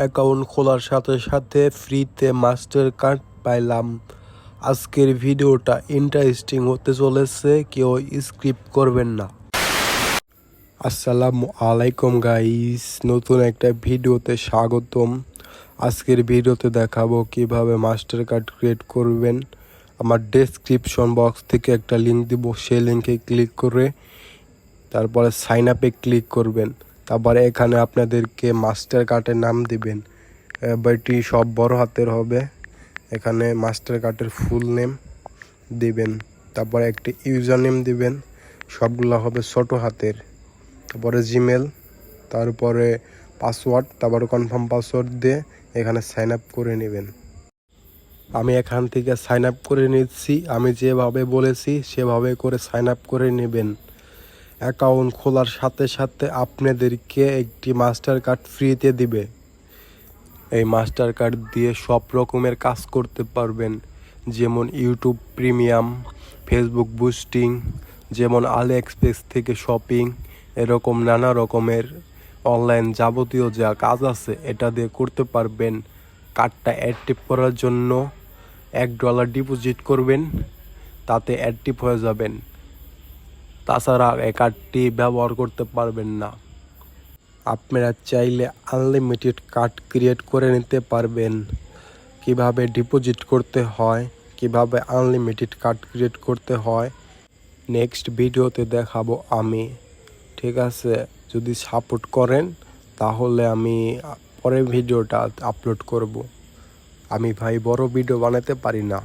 Account খোলার সাথে সাথে ফ্রিতে মাস্টার কার্ড পাইলাম। আজকের ভিডিওটা ইন্টারেস্টিং হতে চলেছে, কেউ স্ক্রিপ্ট করবেন না। আসসালামু আলাইকুম গাইস নতুন একটা ভিডিওতে স্বাগতম। আজকের ভিডিওতে দেখাবো কীভাবে মাস্টার কার্ড ক্রিয়েট করবেন। আমার ডেসক্রিপশন বক্স থেকে একটা লিঙ্ক দিব, সেই লিঙ্কে ক্লিক করে তারপরে সাইন আপে ক্লিক করবেন। তারপরে এখানে আপনাদেরকে মাস্টার কার্ডের নাম দিবেন। এটি সব বড় হাতের হবে। এখানে মাস্টার কার্ডের ফুল নেম দিবেন। তারপরে একটি ইউজার নেম দিবেন। সবগুলো হবে ছোট হাতের। তারপরে জিমেল, তারপরে পাসওয়ার্ড, তারপরে কনফার্ম পাসওয়ার্ড দিয়ে এখানে সাইন আপ করে নেবেন। আমি এখান থেকে সাইন আপ করে নিচ্ছি। আমি যেভাবে বলেছি সেভাবে করে সাইন আপ করে নেবেন। অ্যাকাউন্ট খোলার সাথে সাথে আপনাদেরকে একটি মাস্টার কার্ড ফ্রিতে দিবে। এই মাস্টার কার্ড দিয়ে সব রকমের কাজ করতে পারবেন। যেমন ইউটিউব প্রিমিয়াম, ফেসবুক বুস্টিং, যেমন আলি এক্সপ্রেস থেকে শপিং, এরকম নানা রকমের অনলাইন যাবতীয় যা কাজ আছে, এটা দিয়ে করতে পারবেন। কার্ডটা অ্যাক্টিভ করার জন্য এক ডলার ডিপোজিট করবেন, তাতে অ্যাক্টিভ হয়ে যাবেন। তাছাড়া এই কার্ডটি ব্যবহার করতে পারবেন না। আপনারা চাইলে আনলিমিটেড কার্ড ক্রিয়েট করে নিতে পারবেন। কীভাবে ডিপোজিট করতে হয়, কীভাবে আনলিমিটেড কার্ড ক্রিয়েট করতে হয় নেক্সট ভিডিওতে দেখাবো আমি। ঠিক আছে, যদি সাপোর্ট করেন, তাহলে আমি পরের ভিডিওটা আপলোড করব। আমি ভাই, বড় ভিডিও বানাতে পারি না।